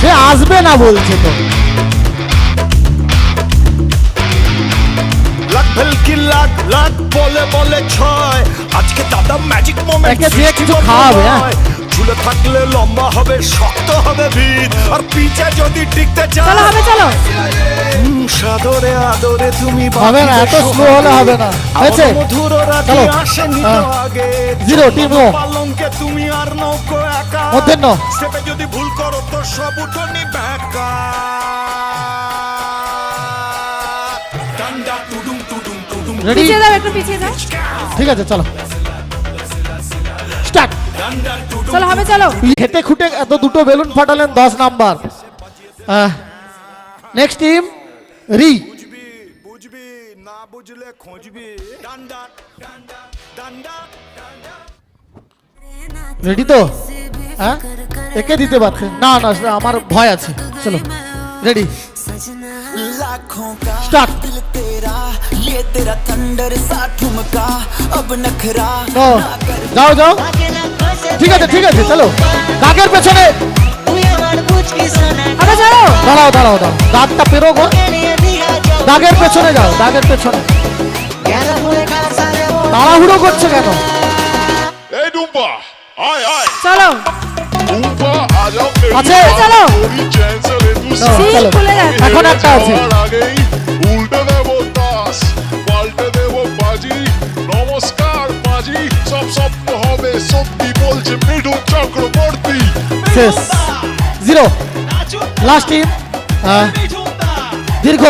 সে আসবে না বলছে তো। লাখ ভেলকি লাখ লাখ বলে বলে ছয়। আজকে দাদা ম্যাজিক মোমেন্ট কিছু খাওয়াবে, হ্যাঁ? ঝুলে থাকলে লম্বা হবে শক্ত হবে ভিত। আর পিছে যদি টিকতে চাও। চলো হবে চলো। সাদরে আদরে তুমি হবে না, এত slow হলে হবে না। হয়েছে? মধুর রাতে আসেনি তো হ্যাঁ। আগে। Zero, team ও। তুমি আর নৌকো একা। মধ্যের ন। স্টেপে যদি ভুল করো তো সব উঠোনি ব্যাকা। রেডি পিছিয়ে যাও একটু পিছিয়ে যাও। ঠিক আছে চলো। স্টার্ট চলো হবে চলো। খেতে খুঁটে এত দুটো বেলুন ফাটালেন দশ নাম্বার। নেক্সট টিম রি। বুঝবি বুঝবি না বুঝলে খুঁজবি। ডান্ডা ডান্ডা ডান্ডা। রেডি তো হ্যাঁ একে দিতে পারছে না না সেটা আমার ভয় আছে চলো রেডি लाखों का Start. दिल तेरा ये तेरा थंडर सा ठुमका अब नखरा ও যাও যাও ঠিক আছে ঠিক আছে চলো কাকের পেছনে হবে চলো দাঁড়াও দাঁড়াও দাঁড়াও দাগটা পেরো গো দাগের পেছনে যাও দাগের পেছনে তাড়াহুড়ো করছে কেন এই ডুম্পা আয় আয় চলো ডুম্পা আ যাও আছে? চলো। চ্যান চলে তু না, সিল চলো। খুলে যাচ্ছে এখন একটা আছে উল্টে দেব তাস পাল্টে দেব বাজি নমস্কার বাজি সব সত্য হবে সত্যি বলছে মিঠুন চক্রবর্তী শেষ জিরো লাস্ট টিম দীর্ঘ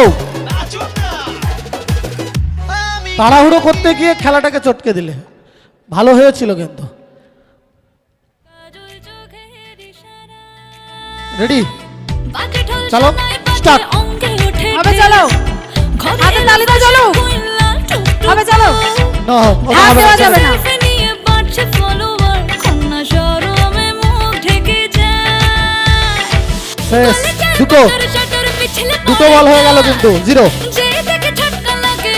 তাড়াহুড়ো করতে গিয়ে খেলাটাকে চটকে দিলে ভালো হয়েছিল কিন্তু রেডি চলো, start. হবে চলো। হাতে তালি দাও চলো হবে চলো। না ওটা হাত হবে যাবে না। শেষ দুটো। দুটো বল হয়ে গেল কিন্তু জিরো যে দেখে ছটকা লাগে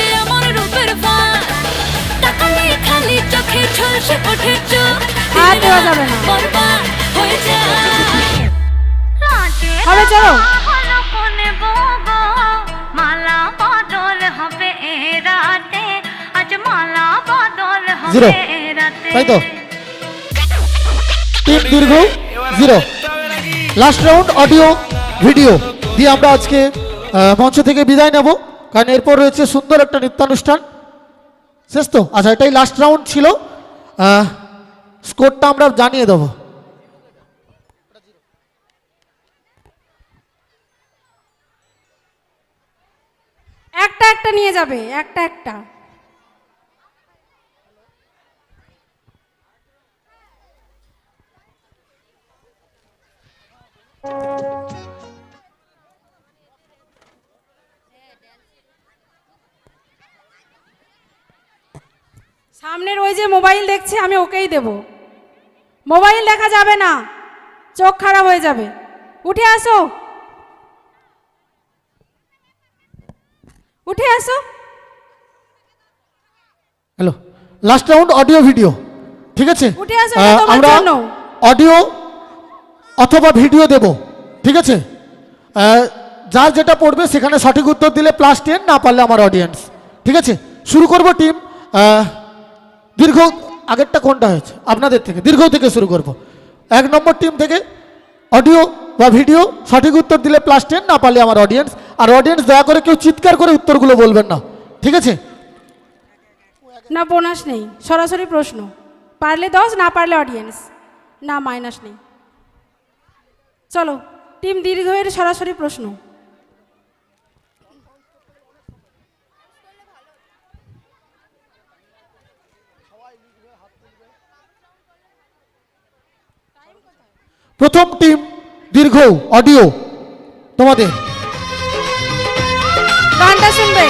হবে এ রাতে তাই দীর্ঘ, zero. Last round audio video দিয়ে আমরা আজকে মঞ্চ থেকে বিদায় নেব। কারণ এরপর রয়েছে সুন্দর একটা নৃত্যানুষ্ঠান। শেষ তো? আচ্ছা এটাই লাস্ট রাউন্ড ছিল। স্কোরটা আমরা জানিয়ে দেবো। একটা নিয়ে যাবে, একটা একটা। সামনের ওই যে মোবাইল দেখছে, আমি ওকেই দেব। মোবাইল দেখা যাবে না, চোখ খারাপ হয়ে যাবে। উঠে আসো। উঠে আসো। Hello last round audio video ঠিক আছে? উঠে আসো, আমরা। অডিও অথবা ভিডিও দেব ঠিক আছে? যার যেটা পড়বে সেখানে সঠিক উত্তর দিলে প্লাস টেন না পারলে আমার অডিয়েন্স ঠিক আছে? শুরু করব টিম দীর্ঘ আগেরটা কোনটা হয়েছে? আপনাদের থেকে দীর্ঘ থেকে শুরু করব। এক নম্বর টিম থেকে অডিও বা ভিডিও সঠিক উত্তর দিলে প্লাস টেন না পারলে আমার অডিয়েন্স আর অডিয়েন্স দয়া করে কেউ চিৎকার করে উত্তরগুলো বলবেন না। ঠিক আছে? না বোনাস নেই। সরাসরি প্রশ্ন। পারলে দশ না পারলে অডিয়েন্স না মাইনাস নেই। চলো টিম দীর্ঘের সরাসরি প্রশ্ন। প্রথম টিম দীর্ঘ অডিও তোমাদের। গানটা শুনবে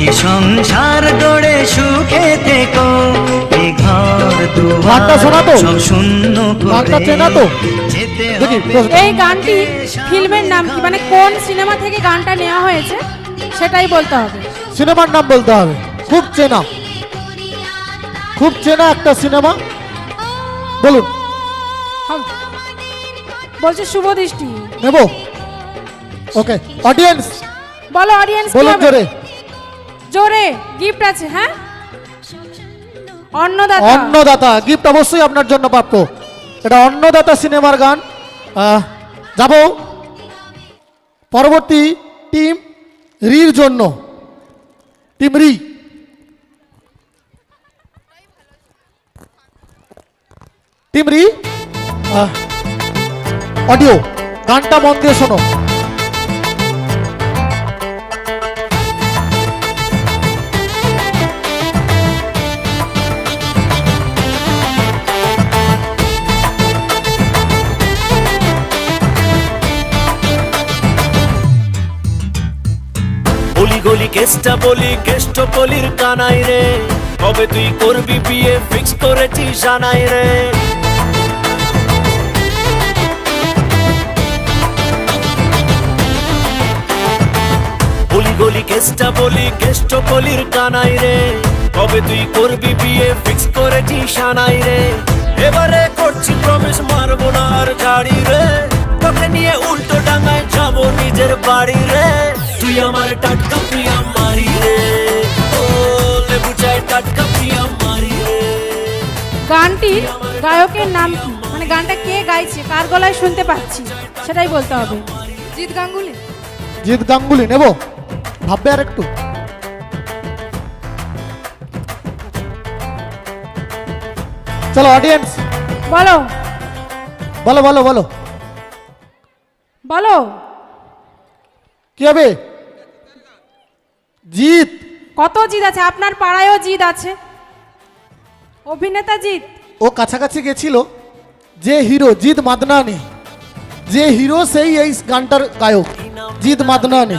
সুখী সংসার গড়ে সুখে থেকো। এ ঘর গানটা শোনা তো? দুয়ার সব শূন্য। এই গানটি ফিল্মের নাম কি? মানে কোন সিনেমা থেকে গানটা নেওয়া হয়েছে? সেটাই বলতে হবে। সিনেমার নাম বলতে হবে। খুব চেনা। খুব চেনা একটা সিনেমা। বলুন। বলছে শুভ দৃষ্টি। নেব। ওকে অডিয়েন্স বলো অডিয়েন্স বলুন জোরে। জোরে গিফট আছে হ্যাঁ? অন্নদাতা। অন্নদাতা গিফট অবশ্যই আপনার জন্য প্রাপ্য। এটা অন্নদাতা সিনেমার গান। যাব। পরবর্তী টিম রির জন্য। টিম রি। টিম রি। অডিও। গানটা মন দিয়ে শোনো। গলি কেসটা বলি, কেষ্ট বলির কানাই রে। কবে তুই করবি বিয়ে ফিক্স করেছিস জানাই রে। বলি গলি কেসটা বলি, কেষ্ট বলির কানাই রে। কবে তুই করবি বিয়ে ফিক্স করেছিস জানাই রে। এবারে করছি প্রমিস মারবো না আর গাড়ি রে। তোকে নিয়ে উল্টো ডাঙায় যাব নিজের বাড়ি রে। তুই আমার টাটকা প্রিয়া মারি রে। ও লেবু চায় টাটকা প্রিয়া মারি রে। গানটির গায়কের নাম কি মানে গানটা কে গাইছে কার গলায় শুনতে পাচ্ছি সেটাই বলতে হবে। জিৎ গাঙ্গুলি। জিৎ গাঙ্গুলি নেব? ভাববে আর একটু। চলো অডিয়েন্স বলো। বলো বলো বলো। বলো। কি হবে? জিৎ। কত জিত আছে? আপনার পাড়ায়ও জিত আছে। অভিনেতা জিত ও কাছাকাছি গেছিল। যে হিরো জিৎ মাদনানি। যে হিরো সেই এই গানটার গায়ক জিৎ মাদনানি।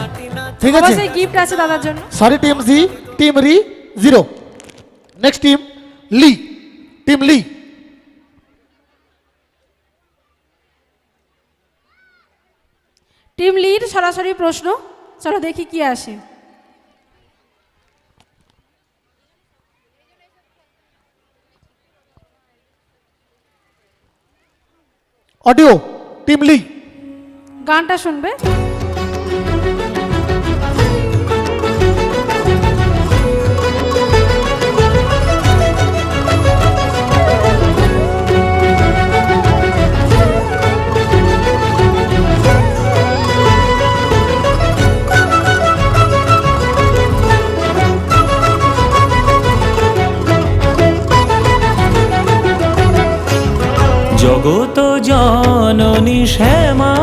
ঠিক আছে? অবশ্যই গিফট আছে দাদার জন্য। সরি টিম জি টিম রি জিরো নেক্সট টিম লি টিম লি টিম লিড সরাসরি প্রশ্ন। চলো দেখি কি আসে। অডিও টিমলি গানটা শুনবে? জগত জননী শ্যামা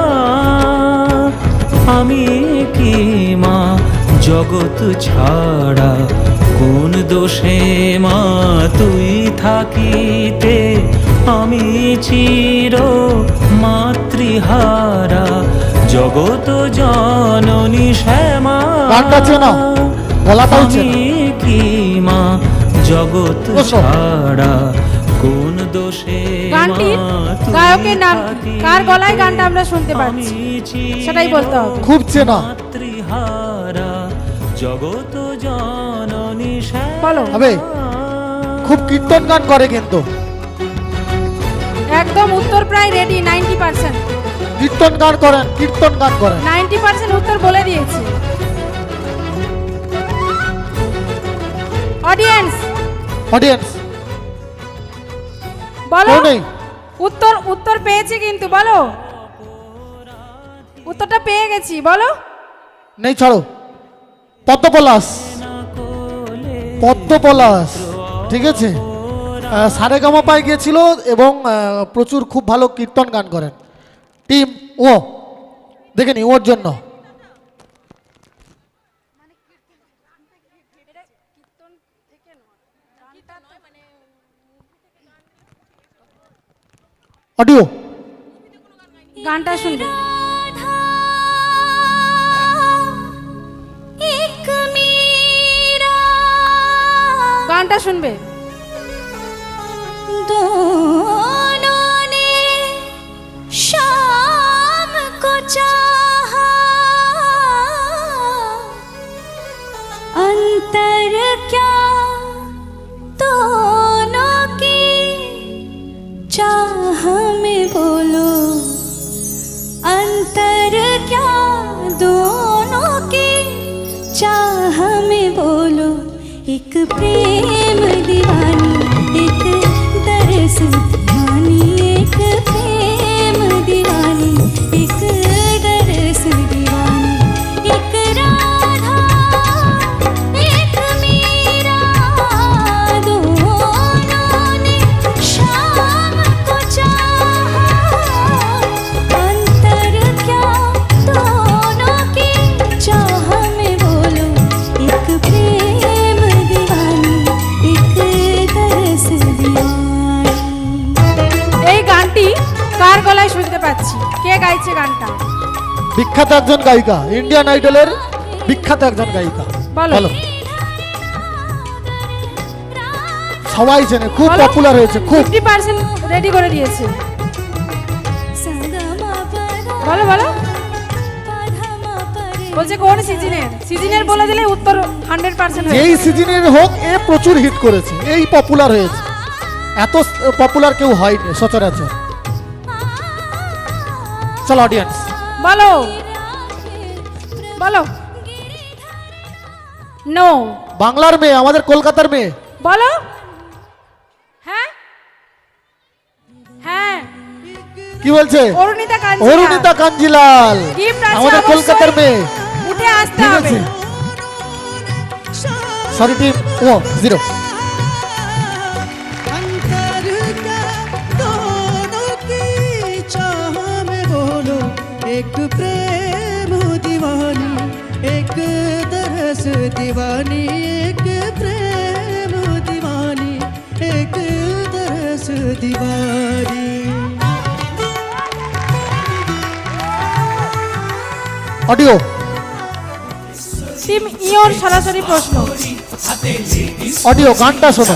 আমি কি মা? জগৎ ছাড়া কোন দোষে মা? তুই থাকিতে আমি চির মাতৃহারা। জগত জননী শ্যামা। আমি কি মা? জগৎ ছাড়া গানটির গায়কের নাম কার গলায় গানটা আমরা শুনতে পাচ্ছি? সেটাই বলতে হবে। খুব চেনা। জগত জননী বলো। হবে। খুব কীর্তন গান করে কিন্তু। একদম উত্তর প্রায় রেডি নাইনটি পার্সেন্ট কীর্তন গান করেন কীর্তন গান করেন। নাইনটি পার্সেন্ট উত্তর বলে দিয়েছি। অডিয়েন্স অডিয়েন্স বলো। নেই উত্তর উত্তর পেয়েছি কিন্তু বলো। উত্তরটা পেয়ে গেছি বলো। নেই ছাড়ো। পদ্মপলাশ। পদ্মপলাশ। ঠিক আছে? সারে গামা পায় গিয়েছিল এবং প্রচুর খুব ভালো কীর্তন গান করেন। টিম ও দেখে নি ওর জন্য। অডিও। গানটা শুনবে। গানটা শুনবে। দো चाह में बोलो एक प्रेम दीवानी एक दरस दीवानी एक प्रेम গাইছে গানটা। বিখ্যাত একজন গায়িকা ইন্ডিয়ান আইডলের বিখ্যাত একজন গায়িকা। বলো। সবাই চেনে খুব পপুলার হয়েছে খুব। ফিফটি পার্সেন্ট রেডি করে দিয়েছে। বলো বলো। বলছে কোন সিজনের সিজনের বলে দিলে উত্তর হান্ড্রেড পার্সেন্ট এই সিজনের হোক এ প্রচুর হিট করেছে এই পপুলার হয়েছে। এত পপুলার কেউ হয়নি সচরাচর। চল অডিয়েন্স বলো। বলো। নো বাংলার মেয়ে আমাদের কলকাতার মেয়ে। বলো। হ্যাঁ? হ্যাঁ। কি বলছে? অরুণিতা কাঞ্জিলাল। অরুণিতা কাঞ্জিলাল। আমাদের। কলকাতার মেয়ে। উঠে আসতে হবে। সরি টিম ও জিরো एक प्रेम दीवानी एक दरस दीवानी एक प्रेम दीवानी एक दरस दीवानी অডিও টিম ইওর সরাসরি প্রশ্ন অডিও গানটা শোনো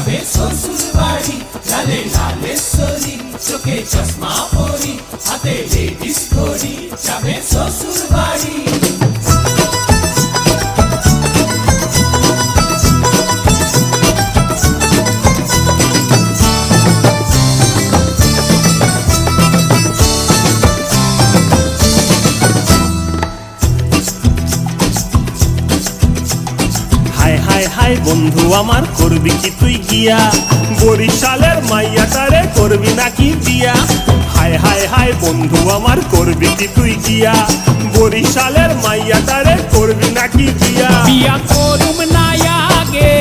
হায় হায় হায় বন্ধু আমার করবি কি তুই গিয়া? বরিশালের মাইয়াটারে করবি নাকি বিয়া? হায় হায় হায় বন্ধু আমার করবি কি তুই গিয়া? বরিশালের মাইয়াটারে করবি নাকি বিয়া বিয়া করুম না আগে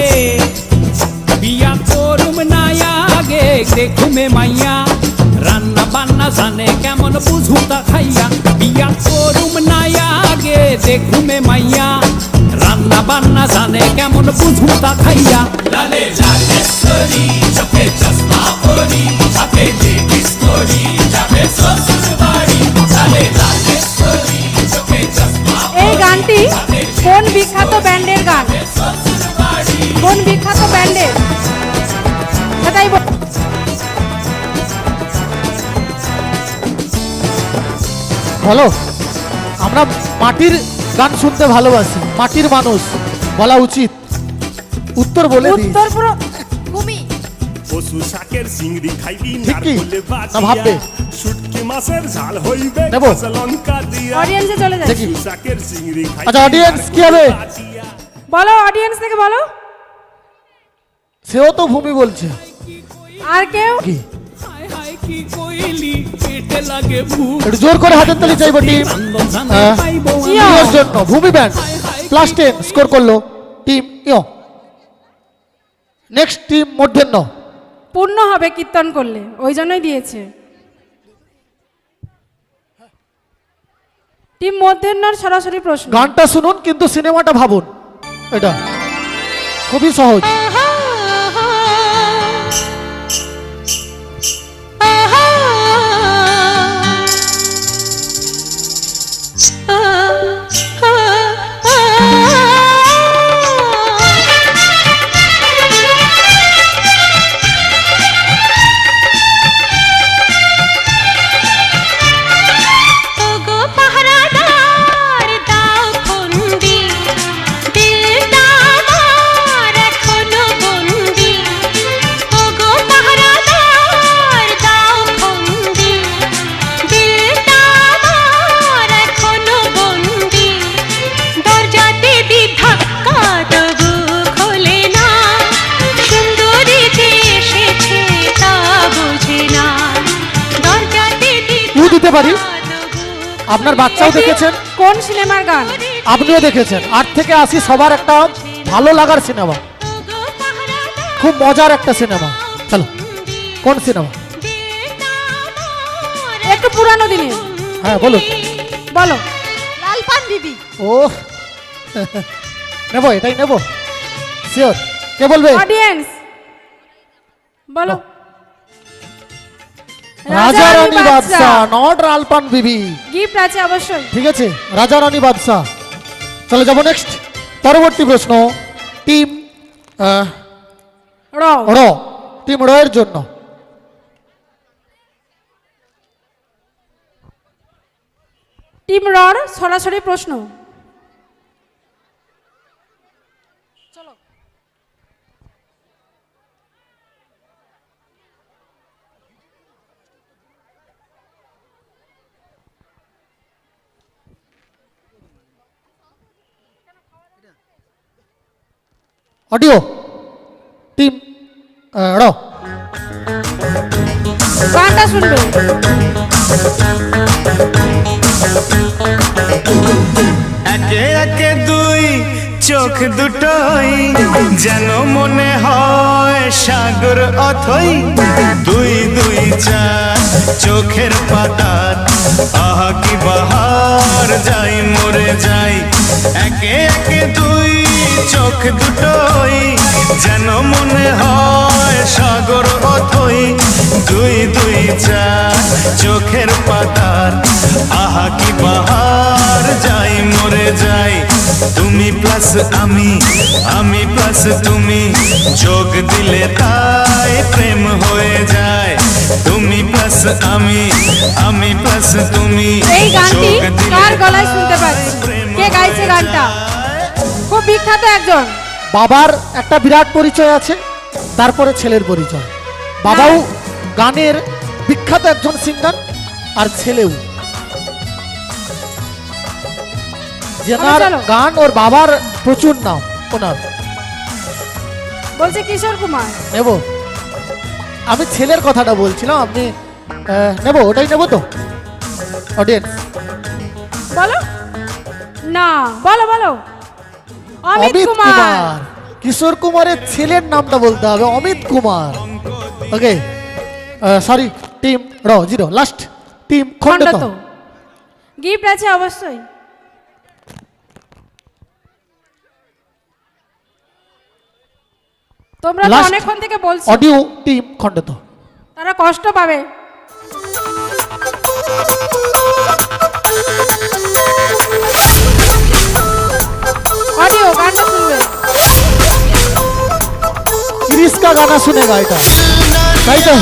বিয়া করুম না আগে দেখুমে মাইয়া রান্না বান্না জানে কেমন বুঝুতা খাইয়া। বিয়া করুম না আগে দেখুমে মাইয়া রান্না বান্না জানে কেমন বুঝুতা খাইয়া। লালে লালে বলো আমরা মাটির গান শুনতে ভালোবাসি মাটির মানুষ বলা উচিত। উত্তর বলে দিই। উত্তর পুরো ভূমি। পশু শাকের চিংড়ি খাইবি নারকলে ভাববে? শুটকি মাছের ঝাল হইবে কাঁচা লঙ্কা দিয়া। অডিয়েন্সে চলে যায় পশু শাকের চিংড়ি খাইবি আচ্ছা, কি হবে? বলো অডিয়েন্স থেকে বলো। সেও তো ভূমি বলছে। আর কেউ? কি? হায় হায় একটু জোর করে হাতের তালি চাইব টিম। জানে হ্যাঁ। জন্য? Bhumi band. Plus ten score করল। Team yo. নেক্সট টিম মধ্যাহ্ন পূর্ণ হবে কীর্তন করলে ওই জন্যই দিয়েছে। টিম মধ্যাহ্নর সরাসরি প্রশ্ন। গানটা শুনুন কিন্তু সিনেমাটা ভাবুন। এটা খুবই সহজ। আপনার বাচ্চাও দেখেছেন? কোন সিনেমার গান? আপনিও দেখেছেন। আট থেকে আশি সবার একটা ভালো লাগার সিনেমা। খুব মজার একটা সিনেমা। চলো কোন সিনেমা? একটু পুরানো দিনের। হ্যাঁ বলো। লাল পান বিবি ও নেব এটাই নেব। শিওর কে বলবে? অডিয়েন্স বলো। রাজা রানী বাদশাহ নট রালপান বিবি। গিফট আছে অবশ্যই। ঠিক আছে? রাজা রানী বাদশাহ। চলে যাব নেক্সট পরবর্তী প্রশ্ন। টিম র। টিম র এর জন্য। টিম রর সরাসরি প্রশ্ন। অডিও টিম গানটা শুনবে একে একে দুই চোখ দুটোই যেন মনে হয় সাগর অথই দুই দুই চার চোখের পাতার আহা কি বাহার যাই মরে যাই একে একে দুই চোখ দুটোই যেন মনে হয় সাগর অথই দুই দুই চার চোখের পাতার। আহা কি বাহার যাই মরে যাই। তুমি প্লাস আমি আমি প্লাস তুমি। যোগ দিলে তাই প্রেম হয়ে যায়। তুমি প্লাস আমি আমি প্লাস তুমি। এই গানটি কার গলায় শুনতে পাচ্ছি কে গাইছে গানটা? বিখ্যাত একজন। বাবার একটা বিরাট পরিচয় আছে তারপরে ছেলের পরিচয়। বাবাও গানের বিখ্যাত একজন সিঙ্গার আর ছেলেও। যেনার গান ওর বাবার প্রচুর নাম ওনার। বলছে কিশোর কুমার। নেব। আমি ছেলের কথাটা বলছিলাম আপনি নেব ওটাই নেব তো। অডিয়েন্স বলো। না বলো বলো। অমিত কুমার। কিশোর কুমারের ছেলের নামটা বলতে হবে Amit Kumar. Okay sorry team র জিরো লাস্ট টিম খণ্ডত। গিফট আছে অবশ্যই। তোমরা তো অনেকক্ষণ থেকে বলছো। অডিও টিম খণ্ডত। তারা কষ্ট পাবে। অডিও গানটা শুনবে क्रिस का गाना सुनेगा এটা তাই তো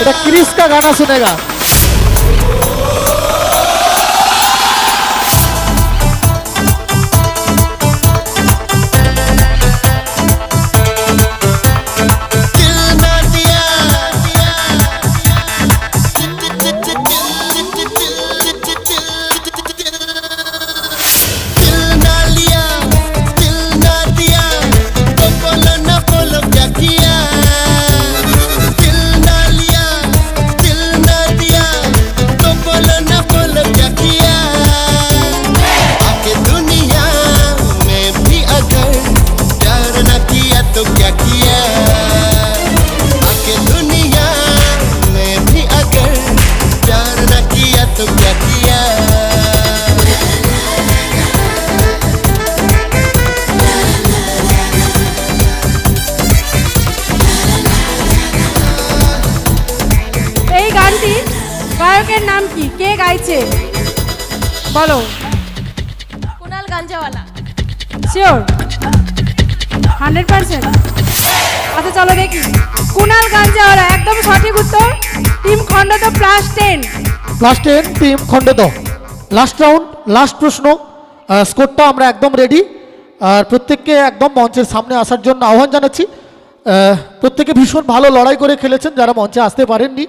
এটা क्रिस का गाना सुनेगा কে বলো। Kunal Ganjawala. Sure hundred percent. আচ্ছা চলো দেখি। কুনাল গাঞ্জাওয়ালা একদম সঠিক উত্তর। টিম খণ্ডত plus ten last ten team খণ্ডত। লাস্ট রাউন্ড লাস্ট প্রশ্ন। স্কোরটা আমরা একদম রেডি আর প্রত্যেককে একদম মঞ্চের সামনে আসার জন্য আহ্বান জানাচ্ছি। আহ, প্রত্যেকে ভীষণ ভালো লড়াই করে খেলেছেন যারা মঞ্চে আসতে পারেননি।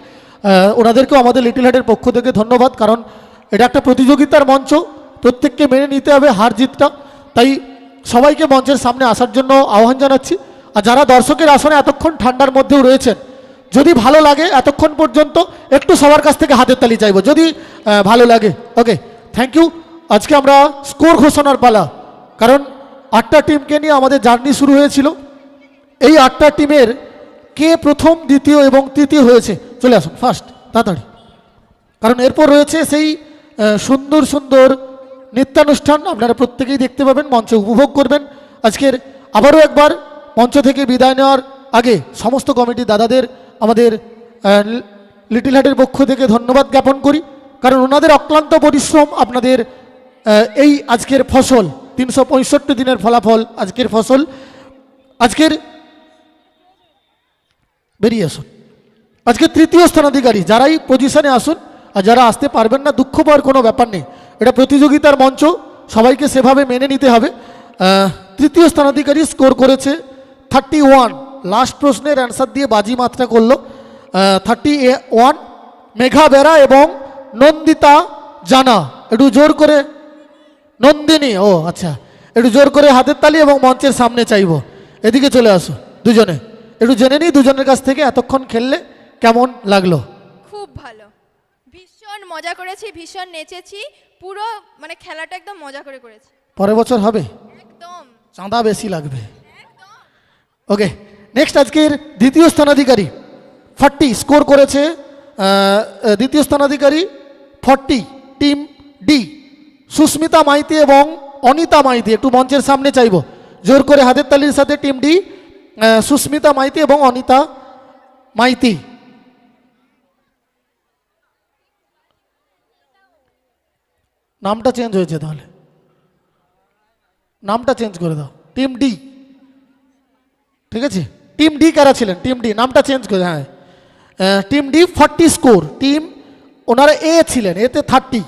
ওনাদেরকেও আমাদের লিটিল হার্টের পক্ষ থেকে ধন্যবাদ, কারণ এটা একটা প্রতিযোগিতার মঞ্চ, প্রত্যেককে মেনে নিতে হবে হার জিতটা। তাই সবাইকে মঞ্চের সামনে আসার জন্য আহ্বান জানাচ্ছি। আর যারা দর্শকের আসনে এতক্ষণ ঠান্ডার মধ্যেও রয়েছেন, যদি ভালো লাগে এতক্ষণ পর্যন্ত একটু সবার কাছ থেকে হাতের তালি চাইব। যদি ভালো লাগে, ওকে থ্যাংক ইউ আজকে আমরা স্কোর ঘোষণার পালা, কারণ আটটা টিমকে নিয়ে আমাদের জার্নি শুরু হয়েছিল। এই আটটা টিমের কে প্রথম, দ্বিতীয় এবং তৃতীয় হয়েছে? চলে আসুন ফার্স্ট তাড়াতাড়ি। কারণ এরপর রয়েছে সেই সুন্দর সুন্দর নৃত্যানুষ্ঠান, আপনারা প্রত্যেকেই দেখতে পাবেন, মঞ্চে উপভোগ করবেন। আজকের আবারও একবার মঞ্চ থেকে বিদায় নেওয়ার আগে সমস্ত কমিটি দাদাদের, আমাদের লিটিল হার্টের পক্ষ থেকে ধন্যবাদ জ্ঞাপন করি। কারণ ওনাদের অক্লান্ত পরিশ্রম আপনাদের এই আজকের ফসল, তিনশো পঁয়ষট্টি দিনের ফলাফল আজকের ফসল। আজকের বেরিয়ে আসুন আজকে তৃতীয় স্থানাধিকারী, যারাই পজিশনে আসুন আর যারা আসতে পারবেন না, দুঃখ পাওয়ার কোনো ব্যাপার নেই। এটা প্রতিযোগিতার মঞ্চ, সবাইকে সেভাবে মেনে নিতে হবে। তৃতীয় স্থানাধিকারী স্কোর করেছে থার্টি ওয়ান লাস্ট প্রশ্নের অ্যান্সার দিয়ে বাজি মাত্রা করল। থার্টি ওয়ান মেঘা বেরা এবং নন্দিতা জানা। একটু জোর করে নন্দিনী, ও আচ্ছা একটু জোর করে হাতের তালি এবং মঞ্চের সামনে চাইব। এদিকে চলে আসো, দুজনে। একটু জেনে নিই দুজনের কাছ থেকে এতক্ষণ খেললে কেমন লাগল? খুব ভালো। ভীষণ মজা করেছি ভীষণ নেচেছি পুরো মানে খেলাটা একদম মজা করে করেছি। পরের বছর হবে? একদম। চাঁদা বেশি লাগবে। ওকে নেক্সট আজকের দ্বিতীয় স্থানাধিকারী ফর্টি স্কোর করেছে দ্বিতীয় স্থানাধিকারী forty team D Susmita Maiti এবং অনিতা মাইতি একটু মঞ্চের সামনে চাইব। জোর করে হাতের তালির সাথে টিম ডি সুস্মিতা মাইতি এবং অনিতা মাইতি। নামটা চেঞ্জ হয়েছে তাহলে। নামটা চেঞ্জ করে দাও। Team D. ঠিক আছে? টিম ডি কারা ছিলেন? Team D. নামটা চেঞ্জ করে হ্যাঁ। Team D forty score. Team ওনারা এ ছিলেন এতে থার্টি।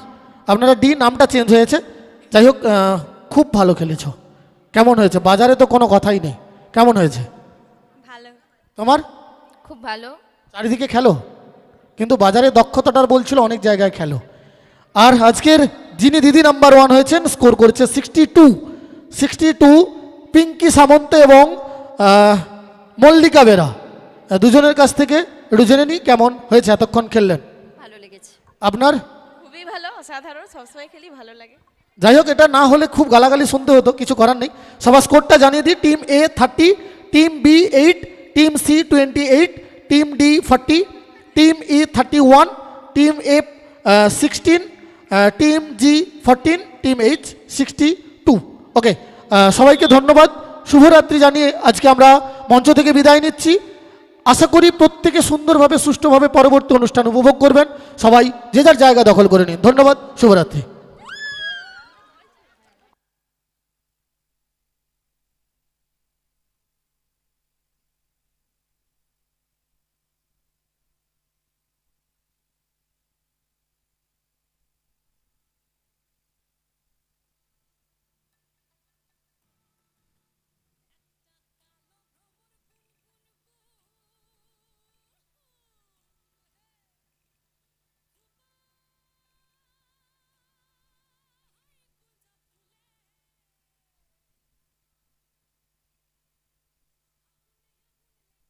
আপনারা ডি নামটা চেঞ্জ হয়েছে। যাই হোক খুব ভালো খেলেছ। কেমন হয়েছে? বাজারে তো কোনো কথাই নেই। কেমন হয়েছে? তোমার? খুব ভালো। চারিদিকে খেলো। কিন্তু বাজারে দক্ষতাটার বলছিল অনেক জায়গায় খেলো। আর আজকের যিনি দিদি নাম্বার ওয়ান হয়েছেন স্কোর করেছে sixty two sixty two Pinki Samanta এবং মল্লিকা বেরা। দুজনের কাছ থেকে একটু জেনে নিই কেমন হয়েছে এতক্ষণ খেললেন। ভালো লেগেছে। আপনার? খুবই ভালো অসাধারণ সবসময় খেলি ভালো লাগে। যাই হোক এটা না হলে খুব গালাগালি শুনতে হতো কিছু করার নেই। সবার স্কোরটা জানিয়ে দিই team A thirty team B eight team C twenty eight team D forty team E thirty one team F sixteen team G fourteen team H sixty two okay সবাইকে ধন্যবাদ। শুভরাত্রি জানিয়ে আজকে আমরা মঞ্চ থেকে বিদায় নিচ্ছি। আশা করি প্রত্যেকে সুন্দরভাবে, সুষ্ঠুভাবে পরবর্তী অনুষ্ঠান উপভোগ করবেন। সবাই যে যার জায়গা দখল করে নিন। ধন্যবাদ, শুভরাত্রি।